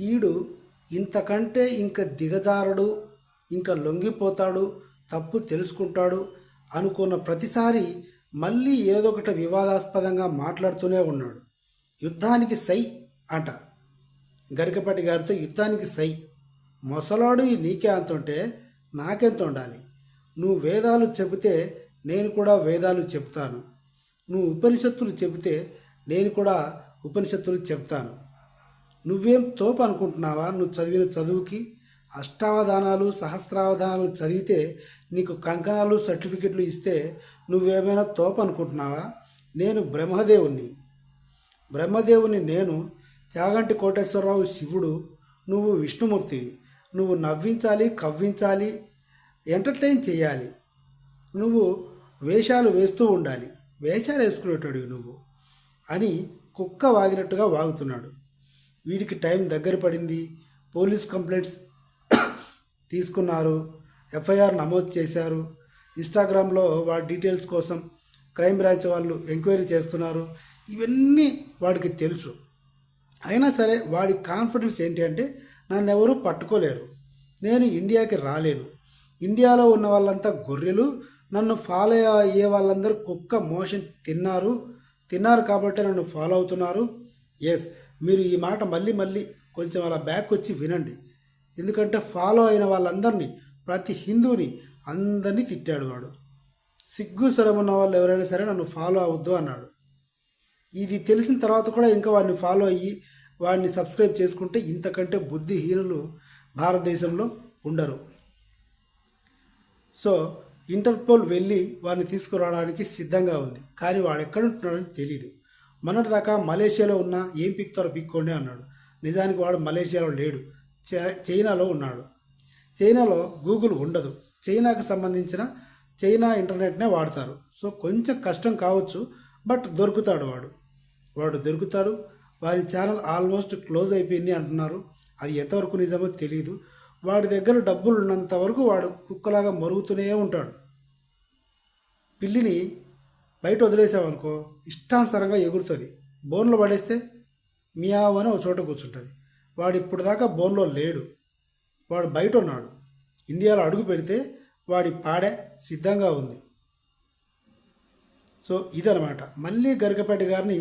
ఈడు ఇంతకంటే ఇంక దిగజారడు ఇంకా లొంగిపోతాడు తప్పు తెలుసుకుంటాడు అనుకున్న ప్రతిసారి మళ్ళీ ఏదో ఒకటి వివాదాస్పదంగా మాట్లాడుతూనే ఉన్నాడు. యుద్ధానికి సై అంట. గరికపాటి గారితో యుద్ధానికి సై. మొసలాడు నీకే అంత ఉంటే నాకెంత ఉండాలి? నువ్వు వేదాలు చెబితే నేను కూడా వేదాలు చెప్తాను నువ్వు ఉపనిషత్తులు చెబితే నేను కూడా ఉపనిషత్తులు చెప్తాను నువ్వేం తోపు అనుకుంటున్నావా? నువ్వు చదివిన చదువుకి అష్టావధానాలు సహస్రావధానాలు చదివితే నీకు కంకణాలు సర్టిఫికెట్లు ఇస్తే నువ్వేమైనా తోపు అనుకుంటున్నావా? నేను బ్రహ్మదేవుణ్ణి. బ్రహ్మదేవుని నేను చాగంటి కోటేశ్వరరావు శివుడు నువ్వు విష్ణుమూర్తివి. నువ్వు నవ్వించాలి కవ్వించాలి ఎంటర్టైన్ చేయాలి నువ్వు వేషాలు వేస్తూ ఉండాలి. వేషాలు వేసుకునేటోడివి నువ్వు అని కుక్క వాగినట్టుగా వాగుతున్నాడు. వీడికి టైం దగ్గర పడింది. పోలీస్ కంప్లైంట్స్ తీసుకున్నారు. ఎఫ్ఐఆర్ నమోదు చేశారు. ఇన్స్టాగ్రామ్లో వాడి డీటెయిల్స్ కోసం క్రైమ్ బ్రాంచ్ వాళ్ళు ఎంక్వైరీ చేస్తున్నారు. ఇవన్నీ వాడికి తెలుసు. అయినా సరే వాడి కాన్ఫిడెన్స్ ఏంటి అంటే నన్ను ఎవరూ పట్టుకోలేరు. నేను ఇండియాకి రాలేను. ఇండియాలో ఉన్న వాళ్ళంతా గొర్రెలు. నన్ను ఫాలో అయ్యే వాళ్ళందరూ కుక్క మోషన్ తిన్నారు. తిన్నారు కాబట్టి నన్ను ఫాలో అవుతున్నారు. ఎస్ మీరు ఈ మాట మళ్ళీ మళ్ళీ కొంచెం అలా బ్యాక్ వచ్చి వినండి. ఎందుకంటే ఫాలో అయిన వాళ్ళందరినీ ప్రతి హిందువుని అందరినీ తిట్టాడు వాడు. సిగ్గు స్వరం ఉన్న వాళ్ళు ఎవరైనా సరే నన్ను ఫాలో అవద్దు అన్నాడు. ఇది తెలిసిన తర్వాత కూడా ఇంకా వాడిని ఫాలో అయ్యి వాడిని సబ్స్క్రైబ్ చేసుకుంటే ఇంతకంటే బుద్ధిహీనులు భారతదేశంలో ఉండరు. సో ఇంటర్పోల్ వెళ్ళి వాడిని తీసుకురావడానికి సిద్ధంగా ఉంది. కానీ వాడు ఎక్కడ ఉంటున్నాడని తెలియదు మొన్నటిదాకా మలేషియాలో ఉన్న ఏం పిక్తారో పిక్కోండి అన్నాడు. నిజానికి వాడు మలేషియాలో లేడు. చైనాలో ఉన్నాడు. చైనాలో గూగుల్ ఉండదు. చైనాకు సంబంధించిన చైనా ఇంటర్నెట్నే వాడతారు. సో కొంచెం కష్టం కావచ్చు బట్ దొరుకుతాడు వాడు. వాడు దొరుకుతాడు. వారి ఛానల్ ఆల్మోస్ట్ క్లోజ్ అయిపోయింది అంటున్నారు. అది ఎంతవరకు నిజమో తెలియదు వాడి దగ్గర డబ్బులు ఉన్నంత వరకు వాడు కుక్కలాగా మరుగుతూనే ఉంటాడు. పిల్లిని బయట వదిలేసామనుకో ఇష్టానుసారంగా ఎగురుతుంది. బోన్లో పడేస్తే మియావ్ అని ఒక చోట కూర్చుంటుంది. వాడు ఇప్పుడు దాకా బోన్లో లేడు. వాడు బయట ఉన్నాడు ఇండియాలో అడుగు పెడితే వాడి పాడే సిద్ధంగా ఉంది. సో ఇదనమాట. మళ్ళీ గరికపేట గారిని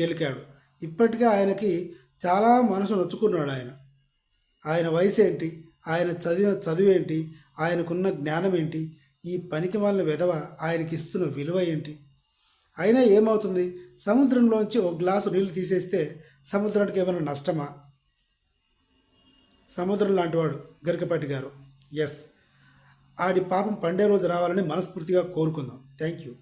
గెలికాడు ఇప్పటికే ఆయనకి చాలా మనసు నొచ్చుకున్నాడు ఆయన. ఆయన వయసు ఏంటి ఆయన చదివిన చదువు ఏంటి ఆయనకున్న జ్ఞానం ఏంటి ఈ పనికి వాళ్ళ విధవ ఆయనకి ఇస్తున్న విలువ ఏంటి? అయినా ఏమవుతుంది? సముద్రంలోంచి ఒక గ్లాసు నీళ్ళు తీసేస్తే సముద్రానికి ఏమైనా నష్టమా? సముద్రం లాంటివాడు గరికపాటి గారు. ఎస్ ఆడి పాపం పండే రోజు రావాలని మనస్ఫూర్తిగా కోరుకుందాం. Thank you